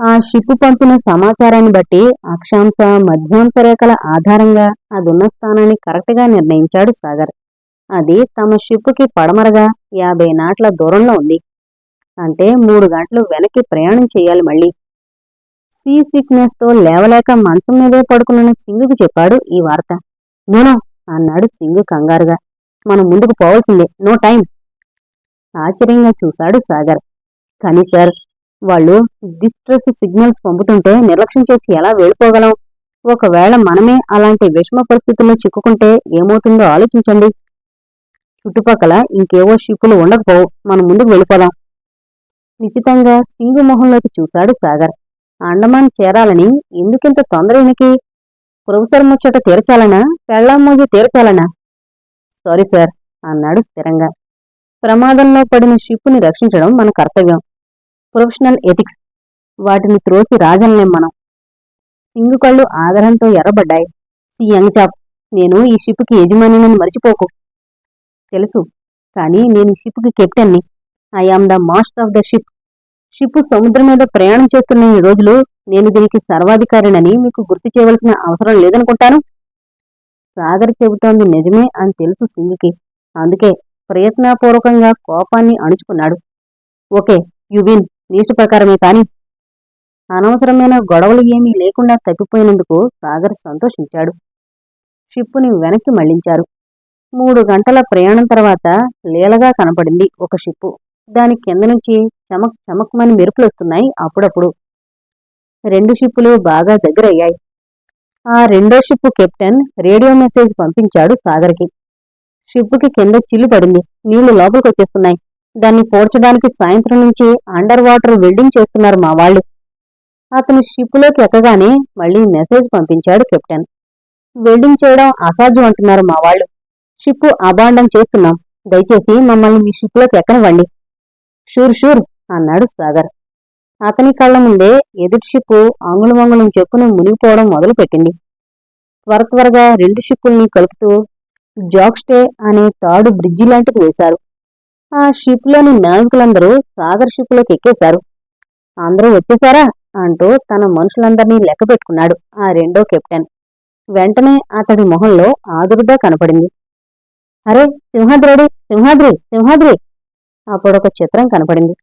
ఆ షిప్ పంపిన సమాచారాన్ని బట్టి అక్షాంశ మధ్యాంశ రేఖల ఆధారంగా అదున్న స్థానాన్ని కరెక్ట్గా నిర్ణయించాడు సాగర్. అది తమ షిప్కి పడమరగా యాభై నాట్ల దూరంలో ఉంది. అంటే మూడు గంటలు వెనక్కి ప్రయాణం చేయాలి మళ్ళీ. సీ సిక్నెస్తో లేవలేక మంచం మీదే పడుకున్న సింగుకు చెప్పాడు ఈ వార్త. నేను అన్నాడు సింగు కంగారుగా. మనం ముందుకు పోవాల్సిందే. No time. ఆశ్చర్యంగా చూశాడు సాగర్. కానీ సార్ వాళ్ళు డిస్ట్రెస్ సిగ్నల్స్ పంపుతుంటే నిర్లక్ష్యం చేసి ఎలా వెళ్ళిపోగలం? ఒకవేళ మనమే అలాంటి విషమ పరిస్థితుల్లో చిక్కుకుంటే ఏమవుతుందో ఆలోచించండి. చుట్టుపక్కల ఇంకేవో షిప్పులు ఉండకపోవు. మనం ముందుకు వెళ్ళిపోదాం. నిశ్చితంగా సింగు మొహంలోకి చూశాడు సాగర్. అండమాన్ చేరాలని ఎందుకింత తొందర ఈయనకి ప్రొఫెసర్ ముచ్చట తీర్చాలనా? పెళ్ళామోజీ తీర్చాలనా? సారీ సార్ అన్నాడు స్థిరంగా. ప్రమాదంలో పడిన షిప్పుని రక్షించడం మన కర్తవ్యం. ప్రొఫెషనల్ ఎథిక్స్ వాటిని త్రోసి రాజనలేం మనం. సింగు కళ్ళు ఆదరంతో ఎర్రబడ్డాయి. సి యంగ్ చాప్ నేను ఈ షిప్కి యజమానినని మర్చిపోకు. తెలుసు కానీ నేను ఈ షిప్కి కెప్టెన్ని. I am the master of the ship. Ship సముద్రం మీద ప్రయాణం చేస్తున్న ఈ రోజులు నేను దీనికి సర్వాధికారినని మీకు గుర్తు చేయవలసిన అవసరం లేదనుకుంటాను. సాగర్ చెబుతోంది నిజమే అని తెలుసు సింగుకి. అందుకే ప్రయత్నపూర్వకంగా కోపాన్ని అణుచుకున్నాడు. ఓకే యు విన్ ప్రకారమే కాని అనవసరమైన గొడవలు ఏమీ లేకుండా తప్పిపోయినందుకు సాగర్ సంతోషించాడు. షిప్పుని వెనక్కి మళ్ళించారు. మూడు గంటల ప్రయాణం తర్వాత లీలగా కనపడింది ఒక షిప్పు. దాని కింద నుంచి చమక్ చమక్మని మెరుపులు వస్తున్నాయి అప్పుడప్పుడు. రెండు షిప్పులు బాగా దగ్గరయ్యాయి. ఆ రెండో షిప్పు కెప్టెన్ రేడియో మెసేజ్ పంపించాడు సాగర్కి. షిప్పుకి కింద చిల్లు పడింది. నీళ్ళు లోపలికి వచ్చేస్తున్నాయి. దాన్ని పోడ్చడానికి సాయంత్రం నుంచి అండర్ వాటర్ వెల్డింగ్ చేస్తున్నారు మా వాళ్ళు. అతను షిప్పులోకి ఎక్కగానే మళ్ళీ మెసేజ్ పంపించాడు కెప్టెన్. వెల్డింగ్ చేయడం అసాధ్యం అంటున్నారు మా వాళ్ళు. షిప్పు అబాండం చేస్తున్నాం. దయచేసి మమ్మల్ని మీ షిప్లోకి ఎక్కనివ్వండి. షూర్ షూర్ అన్నాడు సాగర్. అతని కళ్ళ ముందే ఎదుటి షిప్పు అంగుళం అంగుళం చెప్పును మునిగిపోవడం మొదలుపెట్టింది. త్వర త్వరగా రెండు షిప్పుల్ని కలుపుతూ జాక్స్టే అనే తాడు బ్రిడ్జి లాంటిది వేశారు. ఆ షిప్లోని నావికులందరూ సాగర్ షిప్లోకి ఎక్కేశారు. అందరూ వచ్చేశారా? అంటూ తన మనుషులందరినీ లెక్క పెట్టుకున్నాడు ఆ రెండో కెప్టెన్. వెంటనే అతడి మొహంలో ఆదురుగా కనపడింది. అరే సింహాద్రి సింహాద్రి సింహాద్రి! అప్పుడొక చిత్రం కనపడింది.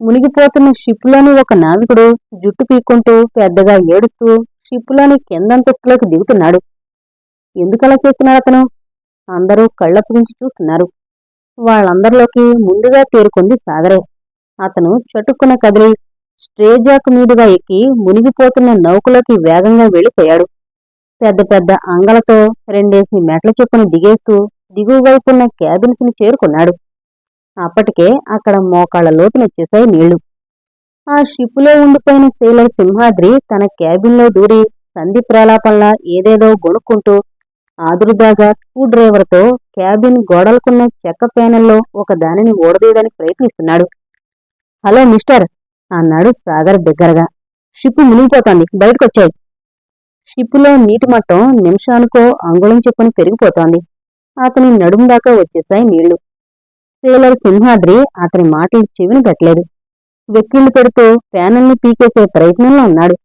మునిగిపోతున్న షిప్లోని ఒక నావికుడు జుట్టు పీక్కుంటూ పెద్దగా ఏడుస్తూ షిప్లోని కిందంతస్తులోకి దిగుతున్నాడు. ఎందుకలా చేస్తున్నారు అతను అందరూ కళ్ళప్పగించి చూస్తున్నారు. వాళ్ళందరిలోకి ముందుగా తేరుకుంది సాగరే. అతను చటుక్కున కదిలి స్ట్రేజాకు మీదుగా ఎక్కి మునిగిపోతున్న నౌకలోకి వేగంగా వెళ్ళిపోయాడు. పెద్ద పెద్ద అంగలతో రెండేసి మెట్ల చొప్పున దిగేస్తూ దిగువైపున్న క్యాబిన్స్ని చేరుకున్నాడు. అప్పటికే అక్కడ మోకాళ్ళ లోతునొచ్చేశాయి నీళ్ళు. ఆ షిప్పులో ఉండిపోయిన సేలర్ సింహాద్రి తన క్యాబిన్లో దూరి సంధి ప్రలాపంలా ఏదేదో గొణుక్కుంటూ ఆదురుదాగా స్క్రూ డ్రైవర్తో క్యాబిన్ గోడలకున్న చెక్క ప్యానెల్లో ఒక దానిని ఓడదీయడానికి ప్రయత్నిస్తున్నాడు. హలో మిస్టర్ అన్నాడు సాగర్ దగ్గరగా. షిప్ మునిగిపోతోంది బయటకొచ్చాయి. షిప్పులో నీటి మట్టం నిమిషానికో అంగుళం చొప్పున పెరిగిపోతోంది. అతని నడుము దాకా వచ్చేసాయి నీళ్ళు. సేలర్ సింహాద్రి అతని మాటలు చెవిని పెట్టలేదు వెక్కిళ్ళు పెడుతూ ప్యానల్ని పీకేసే ప్రయత్నంలో ఉన్నాడు.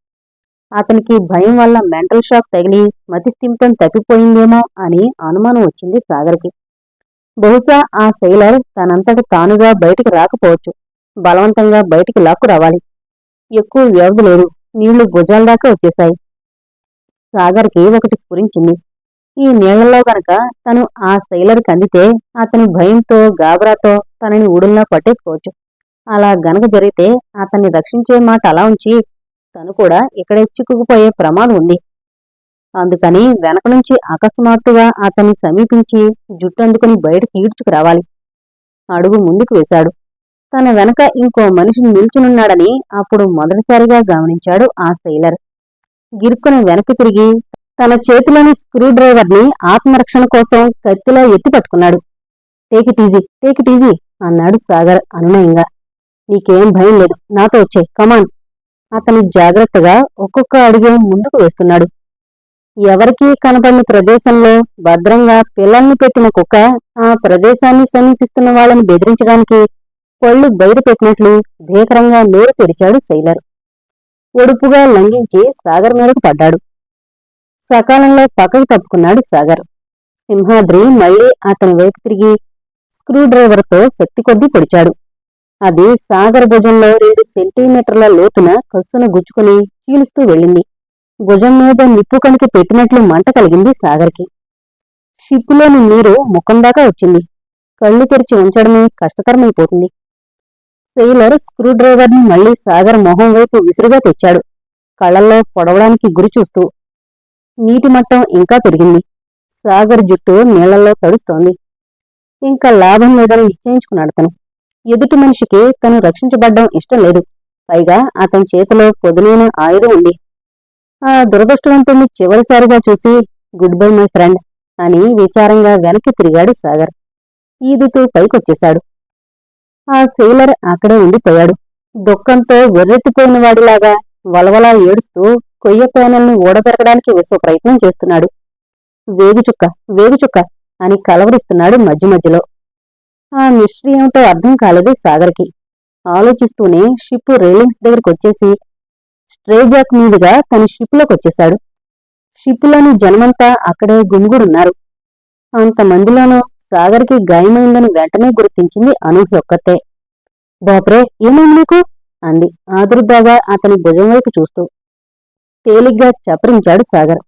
అతనికి భయం వల్ల మెంటల్ షాక్ తగిలి మతిస్థిమితం తప్పిపోయిందేమో అని అనుమానం వచ్చింది సాగర్కి. బహుశా ఆ సెయిలర్ తనంతట తానుగా బయటికి రాకపోవచ్చు. బలవంతంగా బయటికి లాక్కు రావాలి. ఎక్కువ వ్యవధి లేదు. నీళ్ళు భుజాల దాకా వచ్చేశాయి. సాగర్కి ఒకటి స్ఫురించింది. ఈ నీళ్ళలో గనక తను ఆ సెయిలర్కి అందితే అతని భయంతో గాబరాతో తనని ఊడుల్లా పట్టేసుకోవచ్చు. అలా గనక జరిగితే అతన్ని రక్షించే మాట అలా ఉంచి తను కూడా ఇక్కడే చిక్కుకుపోయే ప్రమాదం ఉంది. అందుకని వెనక నుంచి అకస్మాత్తుగా అతన్ని సమీపించి జుట్టు అందుకుని బయటకు ఈడ్చుకు రావాలి. అడుగు ముందుకు వేశాడు. తన వెనక ఇంకో మనిషి నిల్చునున్నాడని అప్పుడు మొదటిసారిగా గమనించాడు ఆ సైలర్ గిరుక్కుని వెనక్కి తిరిగి తన చేతిలోని స్క్రూ డ్రైవర్ని ఆత్మరక్షణ కోసం కత్తిలా ఎత్తి పట్టుకున్నాడు. టేక్ ఇట్ ఈజీ అన్నాడు సాగర్ అనునయంగా. నీకేం భయం లేదు నాతో వచ్చే కమాన్ అతను జాగ్రత్తగా ఒక్కొక్క అడుగు ముందుకు వేస్తున్నాడు. ఎవరికీ కనపడిన ప్రదేశంలో భద్రంగా పిల్లల్ని పెట్టిన కుక్క ఆ ప్రదేశాన్ని సమీపిస్తున్న వాళ్ళని బెదిరించడానికి పళ్ళు బయట పెట్టినట్లు భీకరంగా నోరు తెరిచాడు శైలర్. ఒడుపుగా లంఘించి సాగర్ మీదకు పడ్డాడు. సకాలంలో పక్కకు తప్పుకున్నాడు సాగర్. సింహాద్రి మళ్ళీ అతని వైపు తిరిగి స్క్రూ డ్రైవర్తో శక్తి కొద్దీ పొడిచాడు. అది సాగర్ భుజంలో రెండు సెంటీమీటర్ల లోతున కస్సును గుచ్చుకుని చీలుస్తూ వెళ్ళింది. భుజం మీద నిప్పు కణికి పెట్టినట్లు మంట కలిగింది సాగర్కి. షిప్పులోని నీరు ముఖం దాకా వచ్చింది. కళ్ళు తెరిచి ఉంచడమే కష్టతరమైపోతుంది. సెయిలర్ స్క్రూడ్రైవర్ని మళ్ళీ సాగర్ మొహం వైపు విసురుగా తెచ్చాడు. కళ్ళల్లో పొడవడానికి గురి చూస్తూ. నీటి మట్టం ఇంకా పెరిగింది. సాగర్ జుట్టు నీళ్ళలో తడుస్తోంది. ఇంకా లాభం లేదని నిశ్చయించుకున్నాడు తను. ఎదుటి మనిషికి తను రక్షించబడ్డం ఇష్టం లేదు. పైగా అతని చేతిలో పొదునైన ఆయుధం ఉంది. ఆ దురదృష్టవంతుణ్ణి చివరిసారిగా చూసి గుడ్ బై మై ఫ్రెండ్ అని విచారంగా వెనక్కి తిరిగాడు సాగర్. ఈదుతూ పైకొచ్చేశాడు. ఆ సెయిలర్ అక్కడే ఉండిపోయాడు. దుఃఖంతో వెర్రెత్తిపోయిన వాడిలాగా వలవలా ఏడుస్తూ కొయ్య పేనల్ని ఊడబెరగడానికి విశ్వ ప్రయత్నం చేస్తున్నాడు. వేగుచుక్క వేగుచుక్క అని కలవరిస్తున్నాడు మధ్య మధ్యలో. ఆ మిస్టరీ ఏమిటో అర్థం కాలేదు సాగర్కి. ఆలోచిస్తూనే షిప్ రైలింగ్స్ దగ్గరకొచ్చేసి స్ట్రేజాక్ మీదుగా తన షిప్లోకి వచ్చేశాడు. షిప్లోని జనమంతా అక్కడే గుమిగుడున్నారు. అంతమందిలోనూ సాగర్కి గాయమైందని వెంటనే గుర్తించింది అనూహ్య ఒక్కతే. బాప్రే ఏమైంది నీకు? అంది ఆదుర్దాగా అతని భుజం వైపు చూస్తూ. తేలిగ్గా చపరించాడు సాగర్.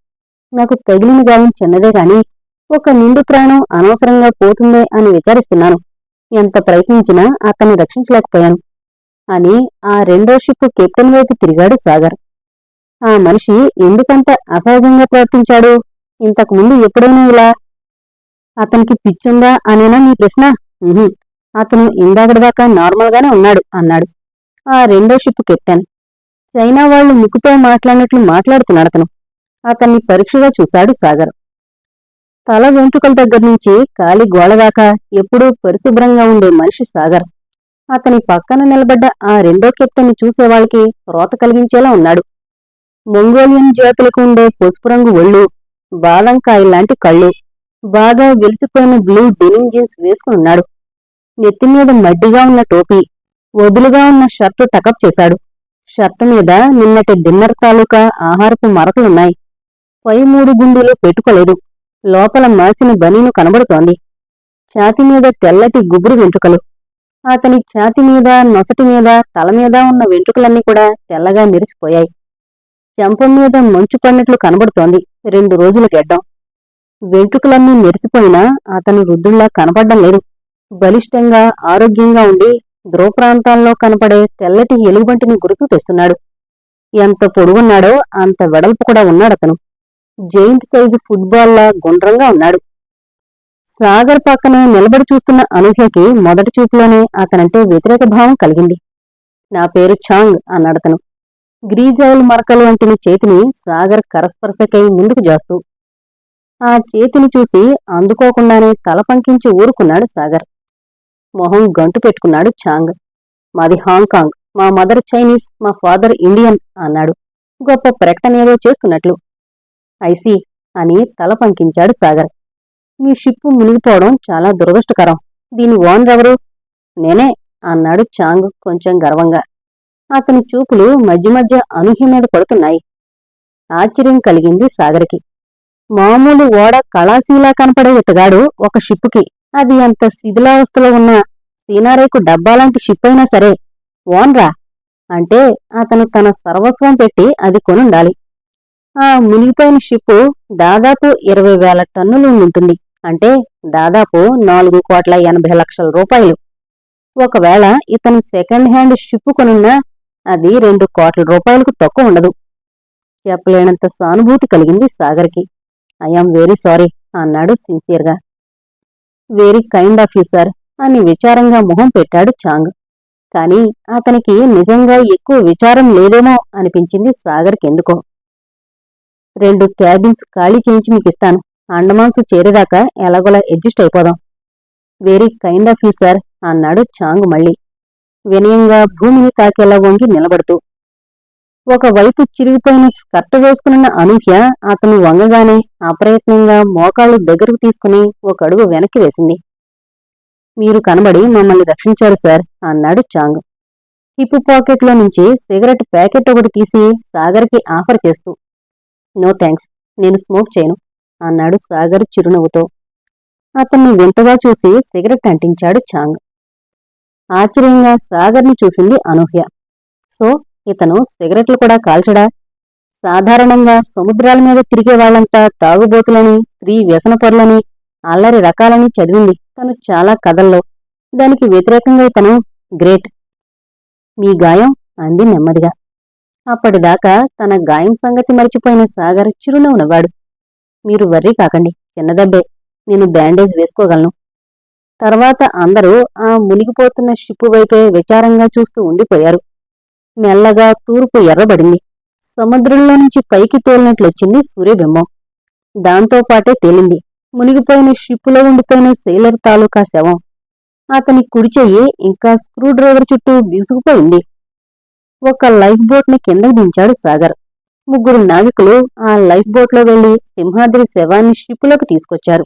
నాకు తగిలిన గాయం చిన్నదే గాని ఒక నిండు ప్రాణం అనవసరంగా పోతుందే అని విచారిస్తున్నాను. ఎంత ప్రయత్నించినా అతన్ని రక్షించలేకపోయాను. అని ఆ రెండో షిప్ కెప్టెన్ వైపు తిరిగాడు సాగర్. ఆ మనిషి ఎందుకంత అసహజంగా ప్రవర్తించాడు? ఇంతకు ముందు ఎప్పుడైనా ఇలా అతనికి పిచ్చుందా అనేనా నీ ప్రశ్న? అతను ఇందాకటిదాకా నార్మల్గానే ఉన్నాడు అన్నాడు ఆ రెండో షిప్ కెప్టెన్. చైనా వాళ్ళు ముక్కుతో మాట్లాడినట్లు మాట్లాడుతున్నాడు అతను. అతన్ని పరీక్షగా చూశాడు సాగర్. తల వెంట్రుకల దగ్గర నుంచి కాలి గోళదాకా ఎప్పుడూ పరిశుభ్రంగా ఉండే మనిషి సాగర్. అతని పక్కన నిలబడ్డ ఆ రెండో కెప్టెన్ చూసేవాళ్ళకి రోత కలిగించేలా ఉన్నాడు. మంగోలియన్ జాతులకు ఉండే పసుపు రంగు ఒళ్ళు బాదంకాయ లాంటి కళ్ళు బాగా వెలిసిపోయిన బ్లూ డెనిమ్ జీన్స్ వేసుకుని ఉన్నాడు. నెత్తి మీద మడ్డిగా ఉన్న టోపీ వదులుగా ఉన్న షర్టు టకప్ చేశాడు. షర్టు మీద నిన్నటి డిన్నర్ తాలూకా ఆహారపు మరకలున్నాయి. పై మూడు గుండులు పెట్టుకోలేదు. లోపల మాసిన బనీను కనబడుతోంది. ఛాతి మీద తెల్లటి గుబురు వెంట్రుకలు. అతని ఛాతి మీద నొసటి మీద తల మీద ఉన్న వెంట్రుకలన్నీ కూడా తెల్లగా మెరిసిపోయాయి. చెంప మీద మంచు పడినట్లు కనబడుతోంది రెండు రోజుల గెడ్డం. వెంట్రుకలన్నీ మెరిసిపోయినా అతని వృద్ధుల్లా కనపడడం లేదు. బలిష్టంగా ఆరోగ్యంగా ఉండి ధ్రువ ప్రాంతాల్లో కనపడే తెల్లటి ఎలుగుబంటిని గుర్తు తెస్తున్నాడు. ఎంత పొడుగున్నాడో అంత వెడల్పు కూడా ఉన్నాడతను. జైంట్ సైజు ఫుట్బాల్లా గుండ్రంగా ఉన్నాడు. సాగర్ పక్కన నిలబడి చూస్తున్న అనూహ్యకి మొదటి చూపులోనే అతనంటే వ్యతిరేక భావం కలిగింది. నా పేరు ఛాంగ్ అన్నాడతను. గ్రీజాయిల్ మరకలు వంటిన చేతిని సాగర్ కరస్పర్శకై ముందుకు జాస్తూ. ఆ చేతిని చూసి అందుకోకుండానే తల పంకించి ఊరుకున్నాడు సాగర్. మొహం గంటు పెట్టుకున్నాడు ఛాంగ్ మాది హాంకాంగ్ మా మదర్ చైనీస్ మా ఫాదర్ ఇండియన్ అన్నాడు. గొప్ప ప్రకటన ఏదో చేస్తున్నట్లు. ఐసీ అని తల పంకించాడు సాగర్. మీ షిప్పు మునిగిపోవడం చాలా దురదృష్టకరం. దీని ఓనర్ ఎవరు? నేనే అన్నాడు చాంగ్ కొంచెం గర్వంగా. అతని చూపులు మధ్య మధ్య అనూహ్య మీద పడుతున్నాయి. ఆశ్చర్యం కలిగింది సాగర్కి. మామూలు ఓడ కళాశీలా కనపడే ఇతగాడు ఒక షిప్పుకి. అది అంత శిథిలావస్థలో ఉన్న సీనారేకు డబ్బాలాంటి షిప్ అయినా సరే. ఓన్రా? అంటే అతను తన సర్వస్వం పెట్టి అది కొనుండాలి. ఆ మునిగిపోయిన షిప్పు దాదాపు ఇరవై వేల టన్నులు ఉంటుంది. అంటే దాదాపు నాలుగు కోట్ల ఎనభై లక్షల రూపాయలు. ఒకవేళ ఇతను సెకండ్ హ్యాండ్ షిప్ కొనున్నా అది రెండు కోట్ల రూపాయలకు తక్కువ ఉండదు. చెప్పలేనంత సానుభూతి కలిగింది సాగర్కి. ఐఆమ్ వెరీ సారీ అన్నాడు సిన్సియర్గా very kind of you sir అని విచారంగా మొహం పెట్టాడు చాంగ్. కానీ అతనికి నిజంగా ఎక్కువ విచారం లేదేమో అనిపించింది సాగర్కి ఎందుకో. రెండు క్యాబిన్స్ ఖాళీ చేయించి మీకు ఇస్తాను. అండమాన్స్ చేరేదాకా ఎలాగోలా అడ్జస్ట్ అయిపోదాం. Very kind of you sir అన్నాడు చాంగ్ మళ్ళీ. వినయంగా భూమిని తాకేలా వంగి నిలబడుతూ. ఒకవైపు చిరిగిపోయిన స్కర్ట్ వేసుకున్న అనూహ్య అతను వంగగానే అప్రయత్నంగా మోకాళ్ళు దగ్గరకు తీసుకుని ఒక అడుగు వెనక్కి వేసింది. మీరు కనబడి మమ్మల్ని రక్షించారు సార్ అన్నాడు చాంగ్. హిప్ పాకెట్లో నుంచి సిగరెట్ ప్యాకెట్ ఒకటి తీసి సాగర్కి ఆఫర్ చేస్తూ. నో థ్యాంక్స్ నేను స్మోక్ చేయను అన్నాడు సాగర్ చిరునవ్వుతో. అతన్ని వింతగా చూసి సిగరెట్ అంటించాడు చాంగ్. ఆశ్చర్యంగా సాగర్ని చూసింది అనూహ్య. సో ఇతను సిగరెట్లు కూడా కాల్చడా? సాధారణంగా సముద్రాల మీద తిరిగే వాళ్ళంతా తాగుబోతులని స్త్రీ వ్యసన పొరలని అల్లరి రకాలని చదివింది తను చాలా కథల్లో. దానికి వ్యతిరేకంగా ఇతను గ్రేట్. మీ గాయం? అంది నెమ్మదిగా. అప్పటిదాకా తన గాయం సంగతి మరిచిపోయిన సాగర్ చిరునవ్వునవ్వాడు మీరు వర్రీ కాకండి చిన్నదబ్బే నేను బ్యాండేజ్ వేసుకోగలను తర్వాత అందరూ ఆ మునిగిపోతున్న షిప్పు వైపే విచారంగా చూస్తూ ఉండిపోయారు. మెల్లగా తూర్పు ఎర్రబడింది. సముద్రంలో నుంచి పైకి తేలినట్లొచ్చింది సూర్యబింబం. దాంతో పాటే తేలింది. మునిగిపోయిన షిప్పులో ఉండిపోయిన సెయిలర్ తాలూకా శవం. అతని కుడిచెయ్యి ఇంకా స్క్రూ డ్రైవర్ చుట్టూ బిగుసుకుపోయింది ఒక లైఫ్ బోట్ని కిందకు దించాడు సాగర్. ముగ్గురు నావికులు ఆ లైఫ్ బోట్లో వెళ్ళి సింహాద్రి శవాన్ని షిప్లోకి తీసుకొచ్చారు.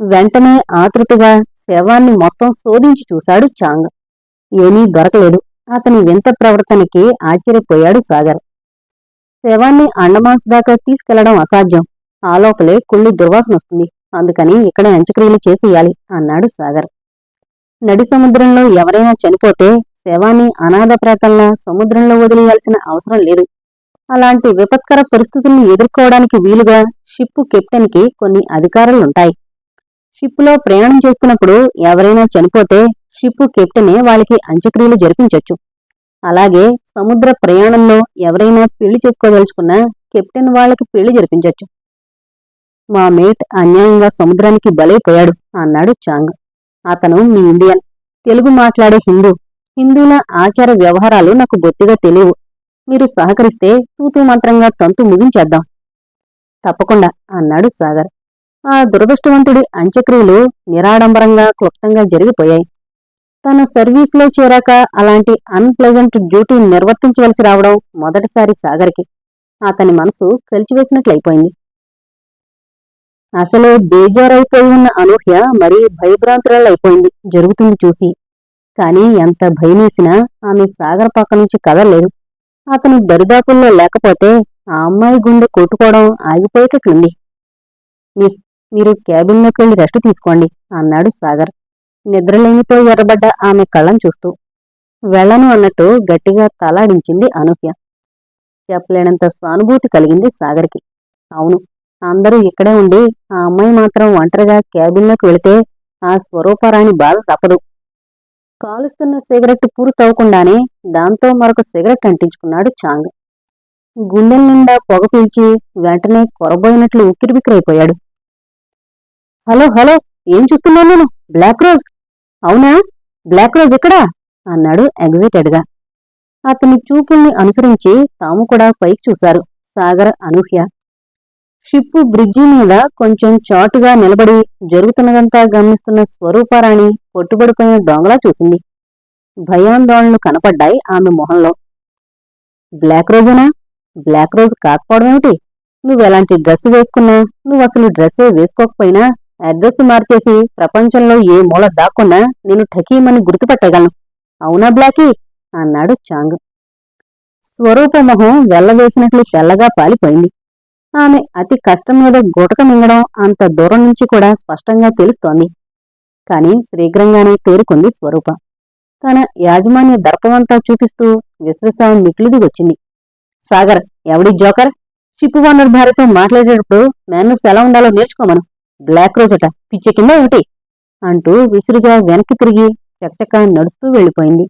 వెంటనే ఆతృతగా శవాన్ని మొత్తం శోధించి చూశాడు చాంగ్. ఏమీ దొరకలేదు. అతని వింత ప్రవర్తనకి ఆశ్చర్యపోయాడు సాగర్. శవాన్ని అండమాన్స్ దాకా తీసుకెళ్ళడం అసాధ్యం. ఆ లోపలే కుళ్ళి దుర్వాసన వస్తుంది. అందుకని ఇక్కడే అంత్యక్రియలు చేసేయాలి అన్నాడు సాగర్. నడి సముద్రంలో ఎవరైనా చనిపోతే శవాన్ని అనాథ ప్రేతల్లా సముద్రంలో వదిలేయాల్సిన అవసరం లేదు. అలాంటి విపత్కర పరిస్థితుల్ని ఎదుర్కోవడానికి వీలుగా షిప్పు కెప్టెన్కి కొన్ని అధికారాలుంటాయి. షిప్పులో ప్రయాణం చేస్తున్నప్పుడు ఎవరైనా చనిపోతే షిప్పు కెప్టెనే వాళ్ళకి అంత్యక్రియలు జరిపించొచ్చు. అలాగే సముద్ర ప్రయాణంలో ఎవరైనా పెళ్ళి చేసుకోదలుచుకున్నా కెప్టెన్ వాళ్ళకి పెళ్ళి జరిపించొచ్చు. మా మేట్ అన్యాయంగా సముద్రానికి బలైపోయాడు అన్నాడు చాంగ్. అతను మీ ఇండియన్. తెలుగు మాట్లాడే హిందూ. హిందువుల ఆచార వ్యవహారాలు నాకు బొత్తిగా తెలియవు. మీరు సహకరిస్తే తూతూ మంత్రంగా తంతు ముగించేద్దాం. తప్పకుండా అన్నాడు సాగర్. ఆ దురదృష్టవంతుడి అంత్యక్రియలు నిరాడంబరంగా క్లుప్తంగా జరిగిపోయాయి. తన సర్వీస్లో చేరాక అలాంటి అన్ప్లెజెంట్ డ్యూటీ నిర్వర్తించవలసి రావడం మొదటిసారి సాగర్కి. అతని మనసు కలిచివేసినట్లయిపోయింది. అసలే బేజారైపోయి ఉన్న అనూహ్య మరీ భయభ్రాంతురాలైపోయింది జరుగుతుంది చూసి. కాని ఎంత భయమేసినా ఆమె సాగర్ పక్క నుంచి కదలలేదు. అతను దరిదాపుల్లో లేకపోతే ఆ అమ్మాయి గుండె కొట్టుకోవడం ఆగిపోయేటట్లుంది. మిస్ మీరు క్యాబిన్లోకి వెళ్ళి రెస్ట్ తీసుకోండి అన్నాడు సాగర్. నిద్రలేమితో ఎర్రబడ్డ ఆమె కళ్ళం చూస్తూ. వెళ్ళను అన్నట్టు గట్టిగా తలాడించింది అనూహ్య. చెప్పలేనంత సానుభూతి కలిగింది సాగర్కి. అవును అందరూ ఇక్కడే ఉండి ఆ అమ్మాయి మాత్రం ఒంటరిగా క్యాబిన్లోకి వెళితే ఆ స్వరూపరాణి బాధ తప్పదు. కాలుస్తున్న సిగరెట్ పూర్తవకుండానే దాంతో మరొక సిగరెట్ అంటించుకున్నాడు చాంగ్. గుండెల నిండా పొగ పీల్చి వెంటనే కొరబోయినట్లు ఉక్కిరిబిక్కిరైపోయాడు. హలో హలో ఏం చూస్తున్నాను నేను బ్లాక్ రోజ్? అవునా? బ్లాక్ రోజ్ ఎక్కడా? అన్నాడు ఎగ్జైటెడ్గా అతని చూపుల్ని అనుసరించి తాము కూడా పైకి చూశారు సాగర్ అనూహ్య. షిప్పు బ్రిడ్జి మీద కొంచెం చాటుగా నిలబడి జరుగుతున్నదంతా గమనిస్తున్న స్వరూపారాణి పొట్టుబడిపోయిన దొంగలా చూసింది. భయాందోళనలు కనపడ్డాయి ఆమె మొహంలో. బ్లాక్ రోజేనా? బ్లాక్ రోజు కాకపోవడం నువ్వెలాంటి నువ్వు ఎలాంటి డ్రెస్ వేసుకున్నా నువ్వు అసలు డ్రెస్సే వేసుకోకపోయినా అడ్రస్ మార్చేసి ప్రపంచంలో ఏ మూల దాక్కున్నా నేను ఠకీమని గుర్తుపట్టగలను. అవునా బ్లాకీ? అన్నాడు చాంగ్. స్వరూప మొహం వెల్లవేసినట్లు తెల్లగా పాలిపోయింది. ఆమె అతి కష్టం మీద గుటక మింగడం అంత దూరం నుంచి కూడా స్పష్టంగా తెలుస్తోంది. కాని శీఘ్రంగానే తేరుకుంది స్వరూప. తన యాజమాన్య దర్పమంతా చూపిస్తూ విశ్వసాయం మిక్లిది వచ్చింది. సాగర్ ఎవడి జోకర్? షిప్ ఓనర్ భార్యతో మాట్లాడేటప్పుడు మేనస్ ఎలా ఉండాలో నేర్చుకోమను. బ్లాక్ రోజట పిచ్చె కింద ఒకటి అంటూ విసురుగా వెనక్కి తిరిగి చకచక నడుస్తూ వెళ్ళిపోయింది.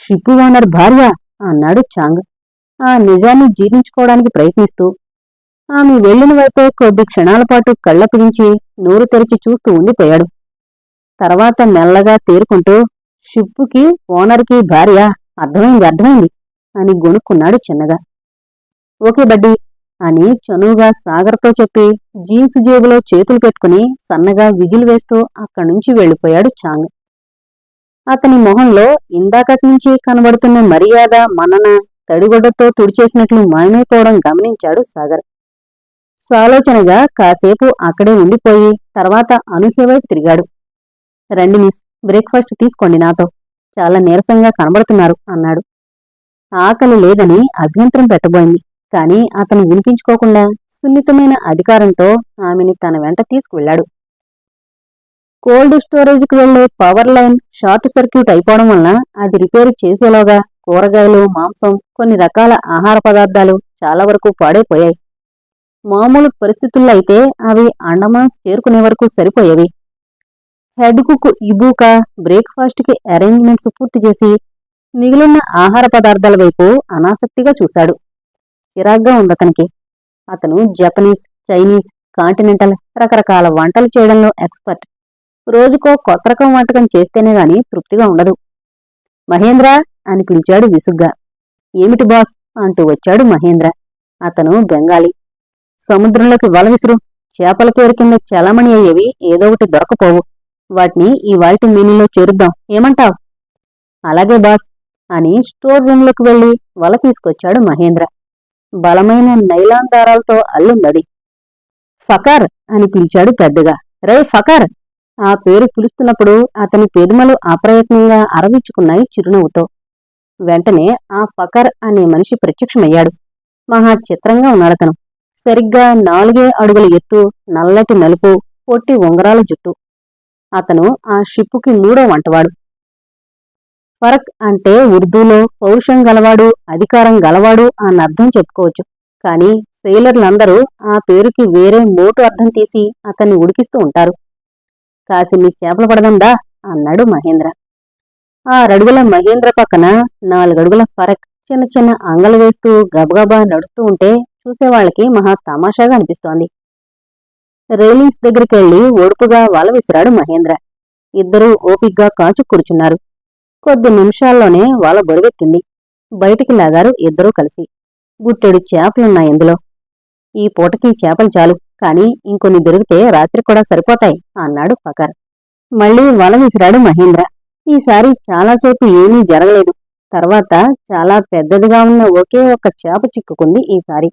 షిప్ ఓనర్ భార్య అన్నాడు చాంగ్. ఆ నిజాన్ని జీర్ణించుకోవడానికి ప్రయత్నిస్తూ ఆమె వెళ్ళిన వైపే కొద్ది క్షణాల పాటు కళ్ళపిగించి నోరు తెరిచి చూస్తూ ఉండిపోయాడు. తర్వాత మెల్లగా తేరుకుంటూ షిప్పుకి ఓనర్కి భార్య అర్థమైంది అర్థమైంది అని గొనుక్కున్నాడు చిన్నగా. ఓకే బడ్డీ అని చనువుగా సాగర్తో చెప్పి జీన్స్ జేబులో చేతులు పెట్టుకుని సన్నగా విజిల్ వేస్తూ అక్కడి నుంచి వెళ్ళిపోయాడు చాంగ్. అతని మొహంలో ఇందాకటి నుంచి కనబడుతున్న మర్యాద మనన తడిగొడ్డతో తుడిచేసినట్లు మాయమైపోవడం గమనించాడు సాగర్. సాలోచనగా కాసేపు అక్కడే ఉండిపోయి తర్వాత అనూహ్య వైపు తిరిగాడు. రండి మిస్ బ్రేక్ఫాస్ట్ తీసుకోండి నాతో. చాలా నీరసంగా కనబడుతున్నారు అన్నాడు. ఆకలి లేదని అభ్యంతరం పెట్టబోయింది. కాని అతను వినిపించుకోకుండా సున్నితమైన అధికారంతో ఆమెని తన వెంట తీసుకువెళ్ళాడు. కోల్డ్ స్టోరేజ్కి వెళ్ళే పవర్ లైన్ షార్ట్ సర్క్యూట్ అయిపోవడం వలన అది రిపేర్ చేసేలోగా కూరగాయలు మాంసం కొన్ని రకాల ఆహార పదార్థాలు చాలా వరకు పాడైపోయాయి. మామూలు పరిస్థితుల్లో అయితే అవి అండమాన్స్ చేరుకునే వరకు సరిపోయేవి. హెడ్ కుక్ ఇబూక బ్రేక్ఫాస్ట్కి అరేంజ్మెంట్స్ పూర్తి చేసి మిగిలిన ఆహార పదార్థాల వైపు అనాసక్తిగా చూశాడు. చిరాగ్గా ఉందతనికి అతను జపనీస్ చైనీస్ కాంటినెంటల్ రకరకాల వంటలు చేయడంలో ఎక్స్పర్ట్. రోజుకో కొత్త రకం వంటకం చేస్తేనే గాని తృప్తిగా ఉండదు. మహేంద్ర అని పిలిచాడు విసుగ్గా. ఏమిటి బాస్? అంటూ వచ్చాడు మహేంద్ర. అతను బెంగాలీ. సముద్రంలోకి వల విసురు చేపల పేరు కింద చలామణి అయ్యేవి ఏదో ఒకటి దొరకపోవు. వాటిని ఈ వాల్టి మీనిలో చేరుద్దాం. ఏమంటావ్? అలాగే బాస్ అని స్టోర్ రూమ్లోకి వెళ్ళి వల తీసుకొచ్చాడు మహేంద్ర. బలమైన నైలాన్ దారాలతో అల్లుందది. ఫకర్ అని పిలిచాడు పెద్దగా. రే ఫకర్! ఆ పేరు పిలుస్తున్నప్పుడు అతని పెదుమలు అప్రయత్నంగా అరవించుకున్నాయి చిరునవ్వుతో. వెంటనే ఆ ఫకర్ అనే మనిషి ప్రత్యక్షమయ్యాడు. మహా చిత్రంగా ఉన్నాడతను. సరిగ్గా నాలుగే అడుగుల ఎత్తు నల్లటి నలుపు పొట్టి ఉంగరాల జుట్టు. అతను ఆ షిప్పుకి మూడో వంటవాడు. ఫరక్ అంటే ఉర్దూలో పౌరుషం గలవాడు అధికారం గలవాడు అన్న అర్థం చెప్పుకోవచ్చు. కానీ సెయిలర్లందరూ ఆ పేరుకి వేరే మోటు అర్థం తీసి అతన్ని ఉడికిస్తూ ఉంటారు. కాసిన్ని చేపలు పడదందా? అన్నాడు మహేంద్ర. ఆరడుగుల మహేంద్ర పక్కన నాలుగడుగుల ఫరక్ చిన్న చిన్న అంగలు వేస్తూ గబగబా నడుస్తూ ఉంటే చూసేవాళ్ళకి మహా తమాషాగా అనిపిస్తోంది. రైలింగ్స్ దగ్గరికి వెళ్ళి ఓడుపుగా వల విసిరాడు మహేంద్ర. ఇద్దరూ ఓపిగ్గా కాచు కూర్చున్నారు. కొద్ది నిమిషాల్లోనే వల బరువెక్కింది. బయటికి లాగారు ఇద్దరూ కలిసి. గుట్టెడు చేపలున్నాయి ఇందులో. ఈ పూటకి చేపలు చాలు కాని ఇంకొన్ని దొరికితే రాత్రి కూడా సరిపోతాయి అన్నాడు పకర్ మళ్ళీ వల విసిరాడు మహేంద్ర. ఈసారి చాలాసేపు ఏమీ జరగలేదు. తర్వాత చాలా పెద్దదిగా ఉన్న ఒకే ఒక్క చేప చిక్కుకుంది ఈసారి.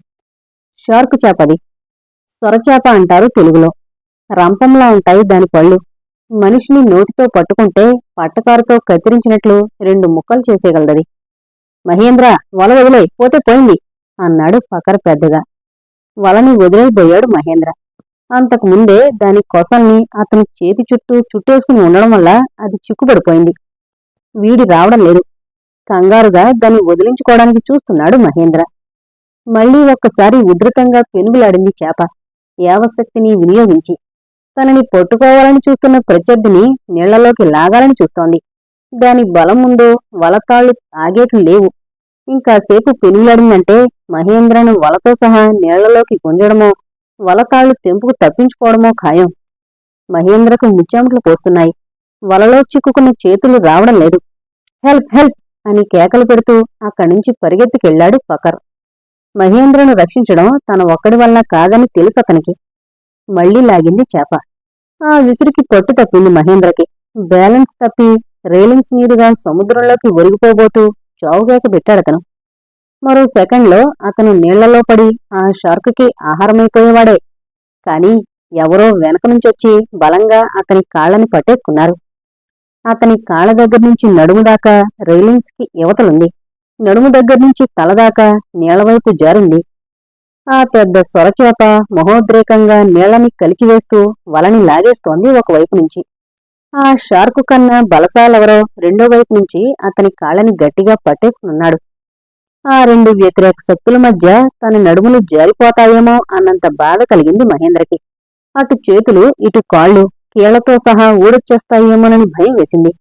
షార్క్ చేపది సొరచేప అంటారు తెలుగులో. రంపంలా ఉంటాయి దాని పళ్ళు. మనిషిని నోటితో పట్టుకుంటే పట్టకారుతో కత్తిరించినట్లు రెండు ముక్కలు చేసేయగలదది. మహేంద్ర వల వదిలే పోతే పోయింది అన్నాడు పకర పెద్దగా. వలని వదిలేయబోయాడు మహేంద్ర. అంతకు ముందే దాని కొసల్ని అతని చేతి చుట్టూ చుట్టేసుకుని ఉండడం వల్ల అది చిక్కుపడిపోయింది వీడి రావడం లేదు. కంగారుగా దాన్ని వదిలించుకోవడానికి చూస్తున్నాడు మహేంద్ర. మళ్ళీ ఒక్కసారి ఉధృతంగా పెనుగులాడింది చేప. యావశక్తిని వినియోగించి తనని పట్టుకోవాలని చూస్తున్న ప్రత్యర్థిని నీళ్ళలోకి లాగాలని చూస్తోంది. దాని బలం ముందు వలతాళ్ళు ఆగేట్లు లేవు. ఇంకాసేపు పెనుగులాడిందంటే మహేంద్రను వలతో సహా నీళ్ళలోకి గుంజడమో వలతాళ్ళు తెంపుకు తప్పించుకోవడమో ఖాయం. మహేంద్రకు ముచ్చాముట్లు పోస్తున్నాయి. వలలో చిక్కుకున్న చేతులు రావడం లేదు. హెల్ప్ హెల్ప్ అని కేకలు పెడుతూ అక్కడి నుంచి పరిగెత్తుకెళ్ళాడు పకర్ మహేంద్రను రక్షించడం తన ఒక్కడి వల్ల కాదని తెలుసు అతనికి. మళ్ళీ లాగింది చేప. ఆ విసురుకి పట్టు తప్పింది మహేంద్రకి. బ్యాలెన్స్ తప్పి రైలింగ్స్ మీదుగా సముద్రంలోకి ఒరిగిపోబోతూ చావుగాక పెట్టాడతను మరో సెకండ్లో అతను నీళ్ళలో పడి ఆ షార్క్కి ఆహారమైపోయేవాడే. కాని ఎవరో వెనక నుంచొచ్చి బలంగా అతని కాళ్ళని పట్టేసుకున్నారు. అతని కాళ్ళ దగ్గర నుంచి నడుము దాకా రైలింగ్స్కి యువతలుంది నడుము దగ్గర నుంచి తల దాకా నీళ్ళవైపు జారింది. ఆ పెద్ద సొరచేప మహోద్రేకంగా నీళ్ళని కలిచివేస్తూ వలని లాగేస్తోంది ఒకవైపు నుంచి. ఆ షార్కు కన్నా బలసాలెవరో రెండో వైపు నుంచి అతని కాళ్ళని గట్టిగా పట్టేసుకున్నాడు ఆ రెండు వ్యతిరేక శక్తుల మధ్య తన నడుములు జారిపోతాయేమో అన్నంత బాధ కలిగింది మహేంద్రకి. అటు చేతులు ఇటు కాళ్ళు కీళ్ళతో సహా ఊడొచ్చేస్తాయేమోనని భయం వేసింది.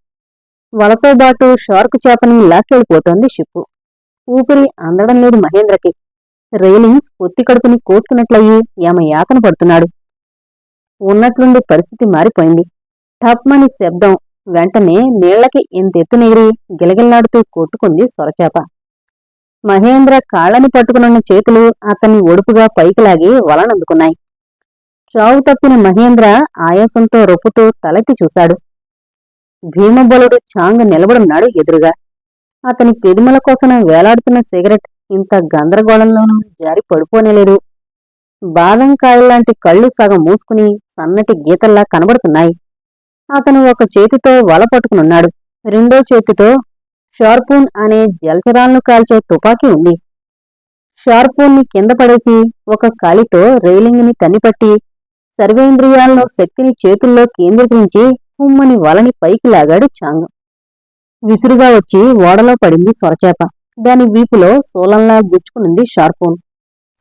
వలతో బాటు షార్క్ చేపని లాక్కెళ్ళిపోతోంది షిప్పు. ఊపిరి అందడం లేదు మహేంద్రకి. రైలింగ్స్ పొత్తి కడుపుని కోస్తున్నట్లయి యామ యాతన పడుతున్నాడు. ఉన్నట్లుండి పరిస్థితి మారిపోయింది. టప్మని శబ్దం వెంటనే నీళ్ళకి ఇంతెత్తునెగిరి గిలగిల్లాడుతూ కొట్టుకుంది సొరచేప. మహేంద్ర కాళ్ళని పట్టుకునున్న చేతులు అతన్ని ఒడుపుగా పైకి లాగి వలనందుకున్నాయి. చావు తప్పిన మహేంద్ర ఆయాసంతో రొప్పుతూ తలెత్తి చూశాడు. భీమబలుడు చాంగ్ నిలబడున్నాడు ఎదురుగా. అతని పెదిమల కోసం వేలాడుతున్న సిగరెట్ ఇంత గందరగోళంలోనూ జారి పడిపోనేలేదు బాదం కాయల్లాంటి కళ్ళు సగం మూసుకుని సన్నటి గీతల్లా కనబడుతున్నాయి. అతను ఒక చేతితో వల పట్టుకునున్నాడు రెండో చేతితో షార్పూన్ అనే జలచరాలను కాల్చే తుపాకీ ఉంది. షార్పూన్ని కింద పడేసి ఒక కాలితో రైలింగ్ని తన్నిపట్టి సర్వేంద్రియాల్లో శక్తిని చేతుల్లో కేంద్రీకరించి ఉమ్మని వలని పైకి లాగాడు చాంగ్. విసురుగా వచ్చి ఓడలో పడింది సొరచేప. దాని వీపులో సోలంలా గుచ్చుకునింది షార్పూన్.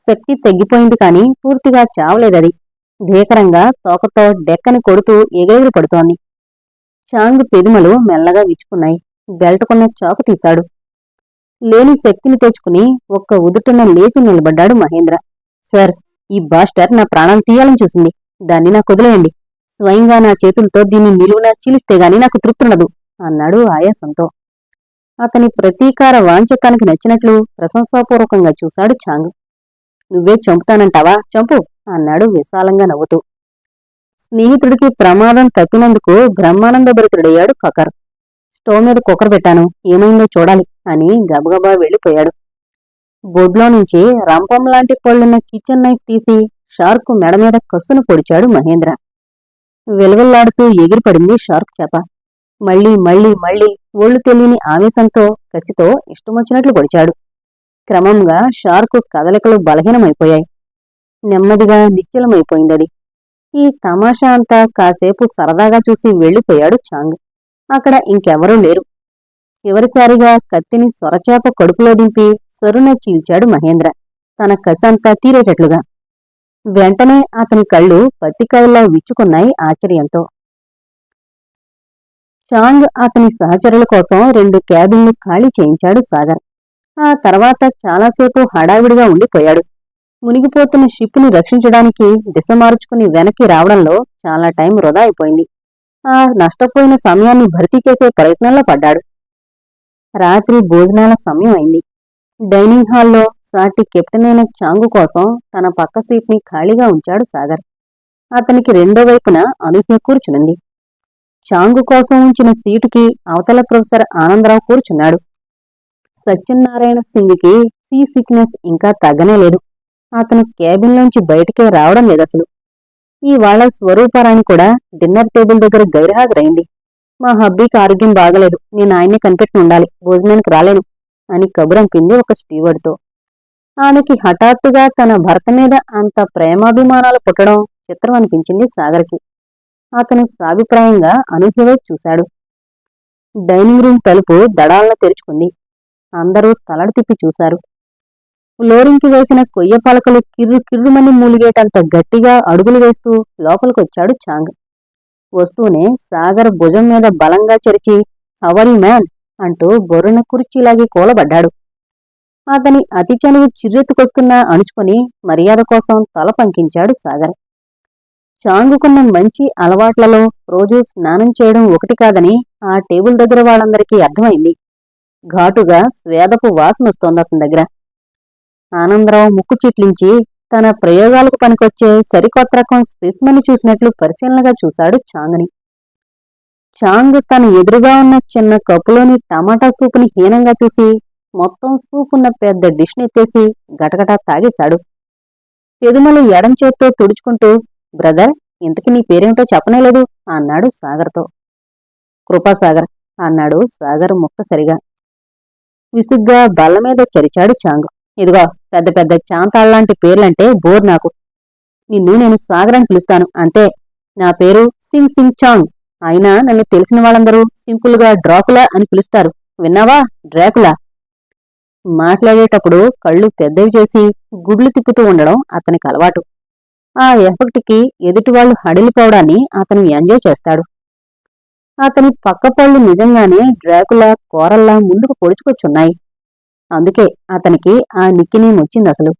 శక్తి తగ్గిపోయింది కాని పూర్తిగా చావలేదది. భీకరంగా తోకతో డెక్కని కొడుతూ ఎగిరెగిరి పడుతోంది. చాంగ్ పెదుమలు మెల్లగా విచ్చుకున్నాయి. బెల్టుకున్న చాకు తీశాడు. లేని శక్తిని తెచ్చుకుని ఒక్క ఉదుటన లేచి నిలబడ్డాడు మహేంద్ర. సార్ ఈ బాస్టర్ నా ప్రాణాలు తీయాలని చూసింది. దాన్ని నాకు వదిలేయండి. స్వయంగా నా చేతులతో దీన్ని నిలువునా చీలిస్తే గాని నాకు తృప్తి ఉండదు. అన్నాడు ఆయాసంతో. అతని ప్రతీకార వాంఛకానికి నచ్చినట్లు ప్రశంసాపూర్వకంగా చూశాడు చాంగ్. నువ్వే చంపుతానంటావా? చంపు అన్నాడు విశాలంగా నవ్వుతూ. స్నేహితుడికి ప్రమాదం తప్పినందుకు బ్రహ్మానందభరితుడయ్యాడు కకర్. స్టవ్ మీద కుక్కర్ పెట్టాను ఏమైందో చూడాలి అని గబగబా వెళ్ళిపోయాడు. బొడ్లో నుంచి రంపం లాంటి పళ్ళున్న కిచెన్ నైఫ్ తీసి షార్క్ మెడ మీద కస్సును పొడిచాడు మహేంద్ర. వెలవెల్లాడుతూ ఎగిరిపడింది షార్క్ చేప. మళ్ళీ మళ్ళీ మళ్ళీ ఒళ్ళు తెలియని ఆవేశంతో కసితో ఇష్టమొచ్చినట్లు పొడిచాడు క్రమంగా షార్క్ కదలికలు బలహీనమైపోయాయి. నెమ్మదిగా నిశ్చలమైపోయిందది. ఈ తమాషా అంతా కాసేపు సరదాగా చూసి వెళ్ళిపోయాడు చాంగ్. అక్కడ ఇంకెవరూ లేరు. చివరిసారిగా కత్తిని సొరచేప కడుపులో దింపి సరున చీల్చాడు మహేంద్ర. తన కసంతా తీరేటట్లుగా. వెంటనే అతని కళ్ళు పత్తికాయల్లో విచ్చుకున్నాయి ఆశ్చర్యంతో. చాంగ్ అతని సహచరుల కోసం రెండు క్యాబిన్లు ఖాళీ చేయించాడు సాగర్. ఆ తర్వాత చాలాసేపు హడావిడిగా ఉండిపోయాడు. మునిగిపోతున్న షిప్ని రక్షించడానికి దిశ మార్చుకుని వెనక్కి రావడంలో చాలా టైం వృధా అయిపోయింది. ఆ నష్టపోయిన సమయాన్ని భర్తీ చేసే ప్రయత్నంలో పడ్డాడు. రాత్రి భోజనాల సమయం అయింది. డైనింగ్ హాల్లో సాటి కెప్టెన్ అయిన చాంగు కోసం తన పక్క సీట్ని ఖాళీగా ఉంచాడు సాగర్. అతనికి రెండో వైపున అనూహ్య కూర్చునుంది. చాంగు కోసం ఉంచిన సీటుకి అవతల ప్రొఫెసర్ ఆనందరావు కూర్చున్నాడు. సత్యనారాయణ సింగ్కి సీ సిక్నెస్ ఇంకా తగ్గనే లేదు. అతను క్యాబిన్లోంచి బయటికే రావడం లేదసలు ఇవాళ స్వరూపారాణి కూడా డిన్నర్ టేబుల్ దగ్గర గైర్హాజరైంది. మా హబ్బీకి ఆరోగ్యం బాగలేదు. నేను ఆయన్ని కనిపెట్టి ఉండాలి. భోజనానికి రాలేను అని కబురంపింది ఒక స్టీవర్డ్తో. ఆమెకి హఠాత్తుగా తన భర్త మీద అంత ప్రేమాభిమానాలు పుట్టడం చిత్రం అనిపించింది సాగర్కి. అతను సాభిప్రాయంగా అనూహ్యవైపు చూశాడు. డైనింగ్ రూమ్ తలుపు దడాలన తెరుచుకుంది. అందరూ తలడు తిప్పి చూశారు. ఫ్లోరింగ్కి వేసిన కొయ్య పలకలు కిర్రు కిర్రుమని మూలిగేటంత గట్టిగా అడుగులు వేస్తూ లోపలికొచ్చాడు చాంగ్. వస్తూనే సాగర్ భుజం మీద బలంగా చెరిచి హవరీ మ్యాన్ అంటూ బొర్రున కుర్చీలాగి కూలబడ్డాడు. అతని అతి చనువు చిర్రెత్తుకొస్తున్నా అణుచుకొని మర్యాద కోసం తల పంకించాడు సాగర్. చాంగుకున్న మంచి అలవాట్లలో రోజూ స్నానం చేయడం ఒకటి కాదని ఆ టేబుల్ దగ్గర వాళ్ళందరికీ అర్థమైంది. ఘాటుగా స్వేదపు వాసనొస్తోంది అతని దగ్గర. ఆనందరావు ముక్కు చిట్లించి తన ప్రయోగాలకు పనికొచ్చే సరికొత్త రకం స్పెసిమని చూసినట్లు పరిశీలనగా చూశాడు చాంగ్ని. చాంగ్ తన ఎదురుగా ఉన్న చిన్న కప్పులోని టమాటా సూపుని హీనంగా చూసి మొత్తం సూప్ ఉన్న పెద్ద డిష్ని ఎత్తేసి గటగటా తాగేశాడు. పెదుమలు ఎడం చేత్తో తుడుచుకుంటూ బ్రదర్ ఇంతకీ నీ పేరేమిటో చెప్పనేలేదు అన్నాడు సాగర్తో. కృపాసాగర్ అన్నాడు సాగర్ ముక్కసరిగా విసుగ్గా బల్ల మీద చరిచాడు చాంగ్. ఇదిగో పెద్ద పెద్ద చాంతాళ్ళాంటి పేర్లంటే బోర్ నాకు. నిన్ను నేను సాగర్ అని పిలుస్తాను అంతే నా పేరు సింగ్ సింగ్ చాంగ్. అయినా నన్ను తెలిసిన వాళ్ళందరూ సింపుల్గా డ్రాకులా అని పిలుస్తారు. విన్నావా డ్రాకులా? మాట్లాడేటప్పుడు కళ్ళు పెద్దవి చేసి గుడ్లు తిప్పుతూ ఉండడం అతనికి అలవాటు. ఆ ఎఫెక్ట్కి ఎదుటివాళ్ళు హడిలిపోవడాన్ని అతను ఎంజాయ్ చేస్తాడు. అతని పక్క పళ్ళు నిజంగానే డ్రాకులా కోరల్లా ముందుకు పొడుచుకొచ్చున్నాయి. అందుకే అతనికి ఆ నిక్కినేం వచ్చింది అసలు.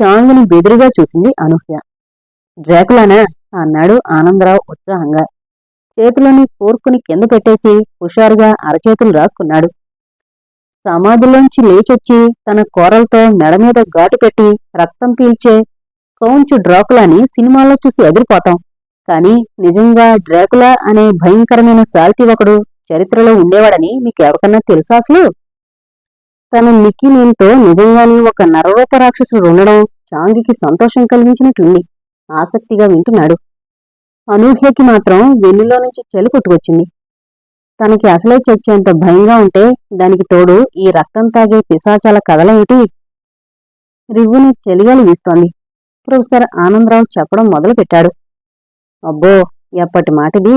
షాంగ్ని బెదురుగా చూసింది అనూహ్య. డ్రాకులానా? అన్నాడు ఆనందరావు ఉత్సాహంగా. చేతిలోని కోర్కుని కింద పెట్టేసి హుషారుగా అరచేతులు రాసుకున్నాడు. సమాధిలోంచి లేచొచ్చి తన కోరలతో మెడ మీద ఘాటు పెట్టి రక్తం పీల్చే కౌంచు డ్రాకులాని సినిమాల్లో చూసి ఎదిరిపోతాం కానీ నిజంగా డ్రాకులా అనే భయంకరమైన సాల్తి ఒకడు చరిత్రలో ఉండేవాడని మీకు ఎవరికన్నా తెలుసా అసలు? తన నిక్కినేంతో నిజంగానే ఒక నరరూప రాక్షసుడు ఉండడం చాంగికి సంతోషం కలిగించినట్లుంది. ఆసక్తిగా వింటున్నాడు. అనూహ్యకి మాత్రం వెన్నులో నుంచి చలి కొట్టుకొచ్చింది. తనకి అసలే చచ్చేంత భయంగా ఉంటే దానికి తోడు ఈ రక్తం తాగే పిశాచాల కథలేమిటి? రివ్వుని చెలిగాలి వీస్తోంది. ప్రొఫెసర్ ఆనందరావు చెప్పడం మొదలుపెట్టాడు. అబ్బో ఎప్పటి మాటిది?